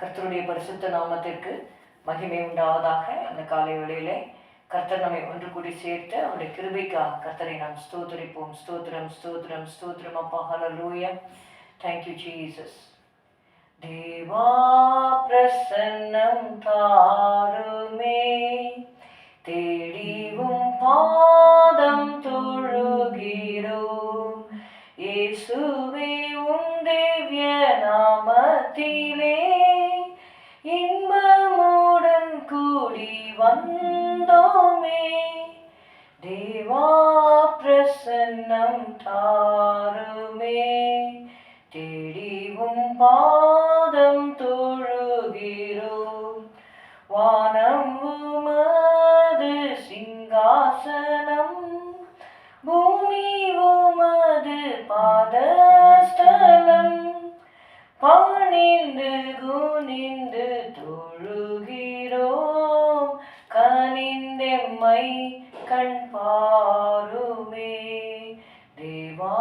கர்த்தருடைய பரிசுத்த நாமத்திற்கு மகிமை உண்டாவதாக இந்த காலை வேளையிலே கர்த்தர் நம்மை ஒன்று கூடி சேர்த்து அவருடைய கிருபைக்காக கர்த்தரை நாம் ஸ்தோத்தரிப்போம். ஸ்தோத்திரம் ஸ்தோத்திரம் ஸ்தோத்திரம் அப்பா. ஹalleluya தேங்க்யூ ஜீசஸ் தேவா பிரசன்னம் தாருமே. தேடிவும் பாதம் தொழுகிறோம் இயேசுவே உம் தேவிய நாமத்திலே. கூடி வந்தோமே. தேவா பிரசன்னம் தாருமே. தேடிவும் பாதம் தொழுகிறோம். வானம் உமது சிங்காசனம் பூமி உமது பாதஸ்தலம். பணிந்து குனிந்து தொழுகிறோம். கனிந்தெம்மை கண் பாருமே தேவா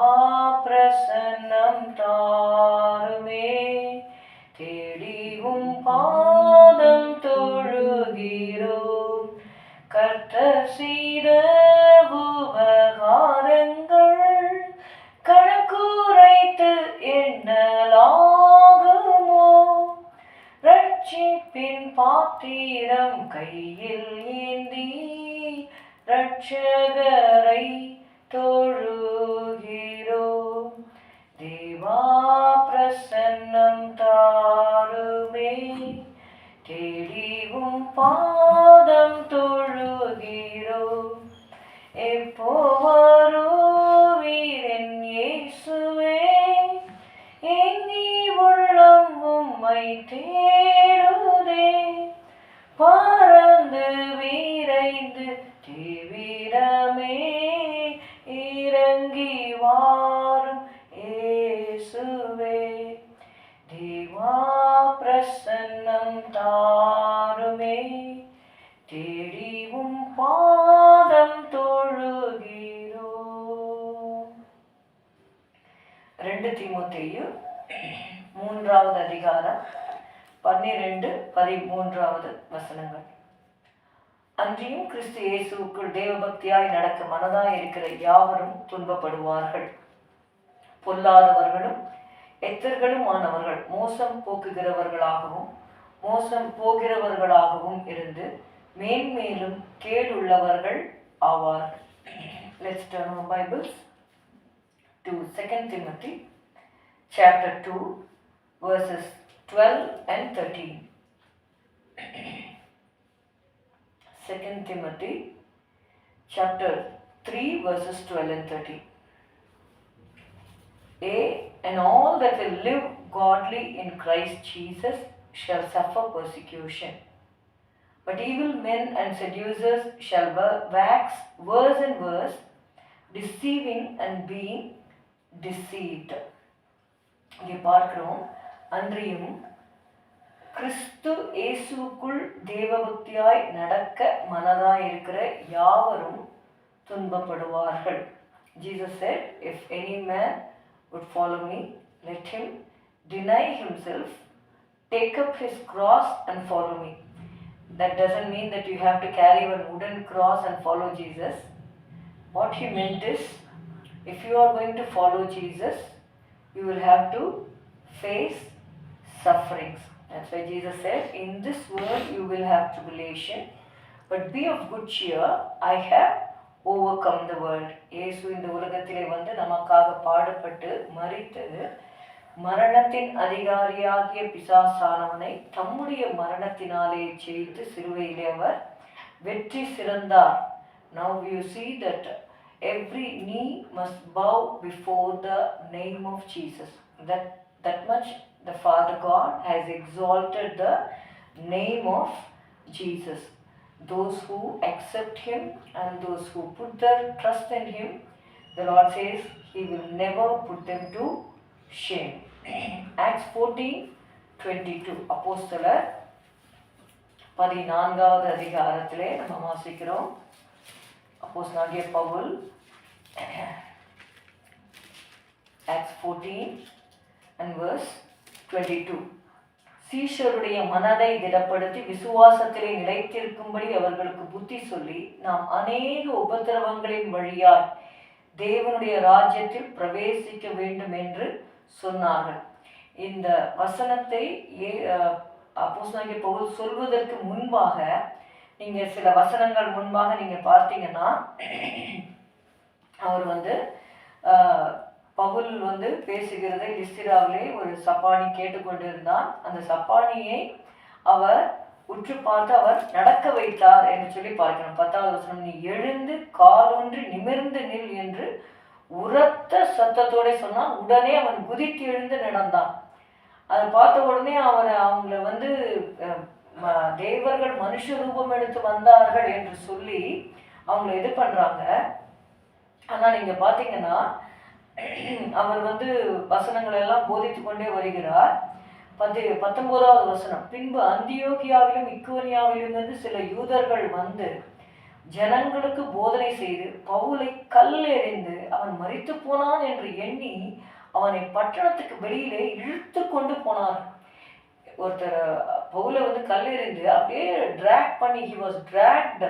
பிரசன்னம் தாருமே. தேடிவும் பாதம் தொழுகிறோம். கர்த்தர் பாத்திரம் கையில் ஏந்தி ரட்சகரை தொழுகிறோம் தேவா பிரசன்னம் தாருமே தேடிவும் பாதம் தொழுகிறோம் எப்போ இறங்கி வாரும் இயேசுவே. தேவா பிரசன்னம் தாருமே. தேடிவும் பாதம் தொழுகிறோ. ரெண்டு தீமோத்தேயு மூன்றாவது அதிகாரம் பன்னிரெண்டு பதிமூன்றாவது வசனங்கள். அன்றியும் கிறிஸ்து இயேசுவுக்குள் தேவபக்தியாய் நடக்க மனதாய் இருக்கிற யாவரும் துன்பப்படுவார்கள். பொல்லாதவர்களும் எத்தர்களுமானவர்கள் மோசம் போக்குகிறவர்களாகவும் மோசம் போகிறவர்களாகவும் இருந்து மேன்மேலும் கேடுள்ளவர்கள் ஆவார்கள் Let's turn our bibles to 2 Timothy chapter 2 verses 12 and 13 2 Timothy chapter 3 verses 12 and 13 A and all that will live godly in Christ Jesus shall suffer persecution. But evil men and seducers shall wa- wax worse and worse, deceiving and being deceived. இங்கே பார்க்கிறோம் அன்றியும் கிறிஸ்து இயேசுக்குள் தேவபக்தியாய் நடக்க மனதாய் இருக்கிற யாவரும் துன்பப்படுவார்கள் Jesus said, If any man would follow me, let him deny himself, take up his cross and follow me. That doesn't mean that you have to carry one wooden cross and follow Jesus. What he meant is, if you are going to follow Jesus, you will have to face sufferings. That's why Jesus said, In this world you will have tribulation, but be of good cheer, I have overcome the world இயேசு இந்த உலகத்திலே வந்து நமக்காக பாடுபட்டு மறித்தது மரணத்தின் அதிகாரியாகிய பிசாசானவனை தம்முடைய மரணத்தினாலே செய்து சிறுவையிலே அவர் வெற்றி சிறந்தார் now you see that every knee must bow before the name of Jesus that that much the Father God has exalted the name of Jesus. Those who accept Him and those who put their trust in Him, the Lord says He will never put them to shame. Acts 14 22 அப்போஸ்தலர் பதினான்காவது அதிகாரத்திலே நம்ம வாசிக்கிறோம் அப்போஸ்தலனாகிய Pavul Acts 14 and verse 22 சீஷருடைய மனதை திடப்படுத்தி விசுவாசத்திலே நிலைத்திருக்கும்படி அவர்களுக்கு புத்தி சொல்லி நாம் அநேக உபத்திரவங்களின் வழியால் தேவனுடைய ராஜ்யத்தில் பிரவேசிக்க வேண்டும் என்று சொன்னார்கள். இந்த வசனத்தை ஏ அப்போஸ்தலனாகிய பவுல் சொல்வதற்கு முன்பாக நீங்கள் சில வசனங்கள் முன்பாக நீங்கள் பார்த்தீங்கன்னா அவர் வந்து பகுல் வந்து பேசுகிறதை லிஸ்திராவிலே ஒரு சப்பானி கேட்டுக்கொண்டிருந்தான். அந்த சப்பானியை அவர் உற்று பார்த்து அவர் நடக்க வைத்தார் என்று சொல்லி பார்க்கிறோம். பத்தாவது வசனம் நீ எழுந்து காலொன்று நிமிர்ந்து நில் என்று உரத்த சத்தத்தோட சொன்னான். உடனே அவன் குதித்து எழுந்து நடந்தான். அதை பார்த்த உடனே அவரை அவங்கள வந்து ம- தேவர்கள் மனுஷ ரூபம் எடுத்து வந்தார்கள் என்று சொல்லி அவங்கள இது பண்றாங்க. ஆனால் நீங்க பாத்தீங்கன்னா அவர் வந்து வசனங்களை எல்லாம் போதித்து கொண்டே வருகிறார். பத்து பத்தொன்பதாவது வசனம். பின்பு அந்தியோகியாவிலும் இக்கோனியாவிலும் இருந்து சில யூதர்கள் வந்து ஜனங்களுக்கு போதனை செய்து பவுலை கல் எறிந்து அவன் மறித்து போனான் என்று எண்ணி அவனை பட்டணத்துக்கு வெளியிலே இழுத்து கொண்டு போனார் ஒருத்தர் பவுலை வந்து கல் எறிந்து அப்படியே ட்ராக் பண்ணி he was tracked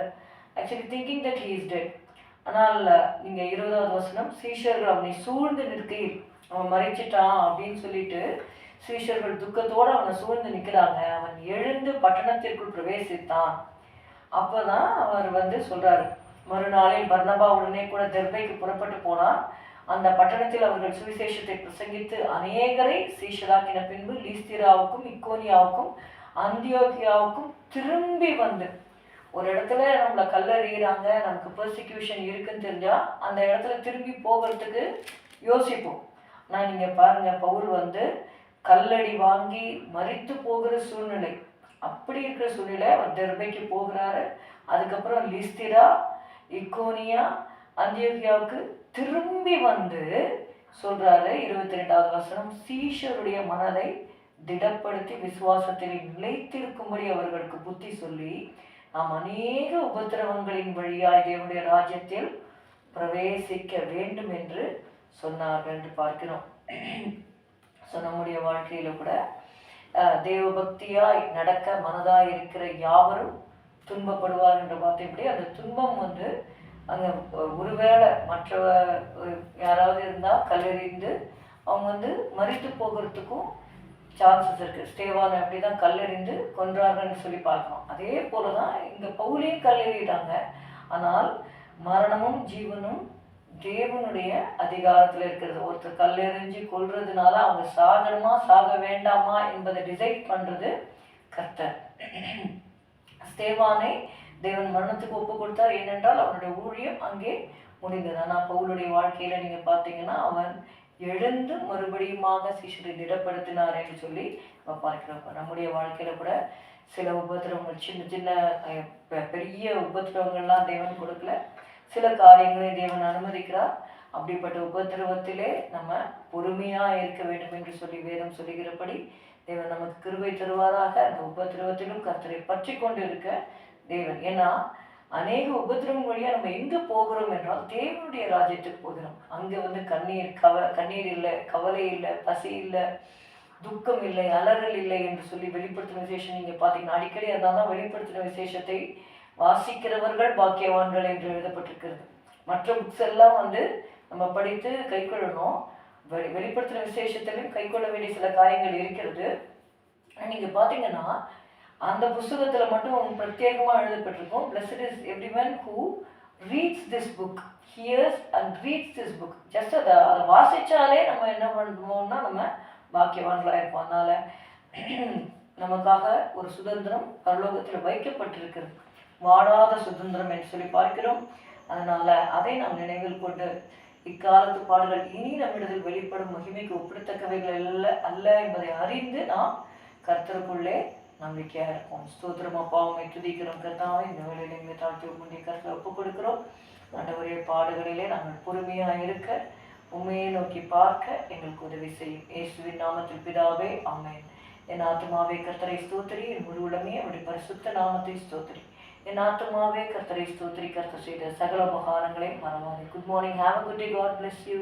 actually thinking that he is dead ஆனால் நீங்கள் இருபதாவது வசனம் சீஷர்கள் அவனை சூழ்ந்து நிற்கையில் அவன் மறைச்சிட்டான் அப்படின்னு சொல்லிட்டு சீஷர்கள் துக்கத்தோடு அவனை சூழ்ந்து நிற்கிறாங்க. அவன் எழுந்து பட்டணத்திற்குள் பிரவேசித்தான். அப்பதான் அவர் வந்து சொல்கிறாரு மறுநாளில் பர்னபா உடனே கூட தெர்பைக்கு புறப்பட்டு போனான். அந்த பட்டணத்தில் அவர்கள் சுவிசேஷத்தை பிரசங்கித்து அநேகரை சீஷராக்கின பின்பு லீஸ்திராவுக்கும் இக்கோனியாவுக்கும் அந்தியோகியாவுக்கும் திரும்பி வந்து ஒரு இடத்துல நம்மளை கல்லறிகிறாங்க நமக்கு பர்சிக்யூஷன் இருக்குன்னு தெரிஞ்சால் அந்த இடத்துல திரும்பி போகிறதுக்கு யோசிப்போம். நான் நீங்கள் பாருங்கள் பவுல் வந்து கல்லடி வாங்கி மறித்து போகிற சூழ்நிலை. அப்படி இருக்கிற சூழ்நிலை அவர் தெர்பைக்கு போகிறாரு. அதுக்கப்புறம் லிஸ்திரா இக்கோனியா அந்தியோகியாவுக்கு திரும்பி வந்து சொல்கிறாரு இருபத்தி ரெண்டாவது வசனம் சீஷருடைய மனதை திடப்படுத்தி விசுவாசத்தில் நிலைத்திருக்கும்படி அவர்களுக்கு புத்தி சொல்லி நாம் அநேக உபத்திரவங்களின் வழியாய் தேவனுடைய ராஜ்யத்தில் பிரவேசிக்க வேண்டும் என்று சொன்னார்கள் என்று பார்க்கிறோம். ஸோ நம்முடைய வாழ்க்கையில கூட அஹ், தேவ பக்தியாய் நடக்க மனதாய் இருக்கிற யாவரும் துன்பப்படுவார் என்று பார்த்தபடி அந்த துன்பம் வந்து அங்கே ஒருவேளை மற்ற யாராவது இருந்தால் கல்லறிந்து அவங்க வந்து மறித்து போகிறதுக்கும் சான்சஸ் இருக்குது ஸ்டேவானை அப்படி தான் கல்லெறிந்து கொன்றார்கள்னு சொல்லி பார்க்கணும். அதே போல தான் இங்கே பவுலையும் கல்லெறிகிறாங்க ஆனால் மரணமும் ஜீவனும் தேவனுடைய அதிகாரத்தில் இருக்கிறது. ஒருத்தர் கல்லெறிஞ்சு கொல்றதுனால அவங்க சாகணுமா சாக வேண்டாமா என்பதை டிசைட் பண்ணுறது கர்த்தர். ஸ்தேவானை தேவன் மரணத்துக்கு ஒப்பு கொடுத்தார். ஏனென்றால் அவனுடைய ஊழியம் அங்கே முடிந்தது. ஆனால் பவுலுடைய வாழ்க்கையில் நீங்கள் பார்த்தீங்கன்னா அவன் எழுந்து மறுபடியுமாக சிஷரை திடப்படுத்தினார் என்று சொல்லி நம்ம பார்க்கிறோம். நம்முடைய வாழ்க்கையில கூட சில உபத்திரவங்கள் சின்ன சின்ன பெ- பெரிய உபத்திரவங்கள்லாம் தேவன் கொடுக்கல. சில காரியங்களை தேவன் அனுமதிக்கிறார். அப்படிப்பட்ட உபத்திரவத்திலே நம்ம பொறுமையா இருக்க வேண்டும் என்று சொல்லி வேதம் சொல்லுகிறபடி தேவன் நமக்கு கிருபை தருவாராக. அந்த உபத்திரவத்திலும் கர்த்தரை பற்றி கொண்டு இருக்க தேவன். ஏன்னா அநேக உபத்திரவம் வழியா நம்ம எங்க போகிறோம் என்றால் தேவனுடைய ராஜ்யத்துக்கு போகிறோம். அங்க வந்து கண்ணீர் கவ கண்ணீர் இல்லை கவலை இல்லை பசி இல்லை துக்கம் இல்லை அலறல் இல்லை என்று சொல்லி வெளிப்படுத்தின விசேஷம் நீங்க பாத்தீங்கன்னா அடிக்கடி அதான் தான் வெளிப்படுத்தின விசேஷத்தை வாசிக்கிறவர்கள் பாக்கியவான்கள் என்று எழுதப்பட்டிருக்கிறது. மற்ற புக்ஸ் எல்லாம் வந்து நம்ம படித்து கைக்கொள்ளணும் வெளி வெளிப்படுத்தின விசேஷத்திலும் கைக்கொள்ள வேண்டிய சில காரியங்கள் இருக்கிறது. நீங்கள் நீங்க பாத்தீங்கன்னா அந்த புஸ்தகத்தில் மட்டும் பிரத்யேகமாக எழுதப்பட்டிருக்கும். Blessed is every everyone who reads this book hears and reads this book just அதை அதை வாசிச்சாலே நம்ம என்ன பண்ணுவோம்னா நம்ம பாக்கியவான்களாக இருப்போம். அதனால் நமக்காக ஒரு சுதந்திரம் பரலோகத்தில் வைக்கப்பட்டிருக்கிறது. வாடாத சுதந்திரம் என்று சொல்லி பார்க்கிறோம். அதனால் அதை நாம் நினைவில் கொண்டு இக்காலத்து பாடல்கள் இனி நம்மிடத்தில் வெளிப்படும் மகிமைக்கு ஒப்பிடத்தக்கவைகள் அல்ல அல்ல என்பதை அறிந்து நாம் கர்த்தருக்குள்ளே நம்பிக்கையாக இருப்போம் ஸ்தோத்திரம் அப்பாவுமை துதிக்கிறோம். கர்த்தாவை இந்த வேலையில எங்களை தாழ்த்தி முன்னே கருத்தில் ஒப்புக் கொடுக்கிறோம் ஆண்டவரே பாடுகளிலே நாங்கள் பொறுமையாக இருக்க உண்மையை நோக்கி பார்க்க எங்களுக்கு உதவி செய்யும். இயேசுவின் நாமத்தில் பிதாவே ஆமென். என் ஆத்மாவே கர்த்தரை ஸ்தோத்திரி. என் முழு உலமே அவருடைய பரிசுத்த நாமத்தை ஸ்தோத்திரி. என் ஆத்மாவே கர்த்தரை ஸ்தோத்திரி. கர்த்தர் செய்த சகல உபகாரங்களை மறவாது. Good morning have a good day God bless you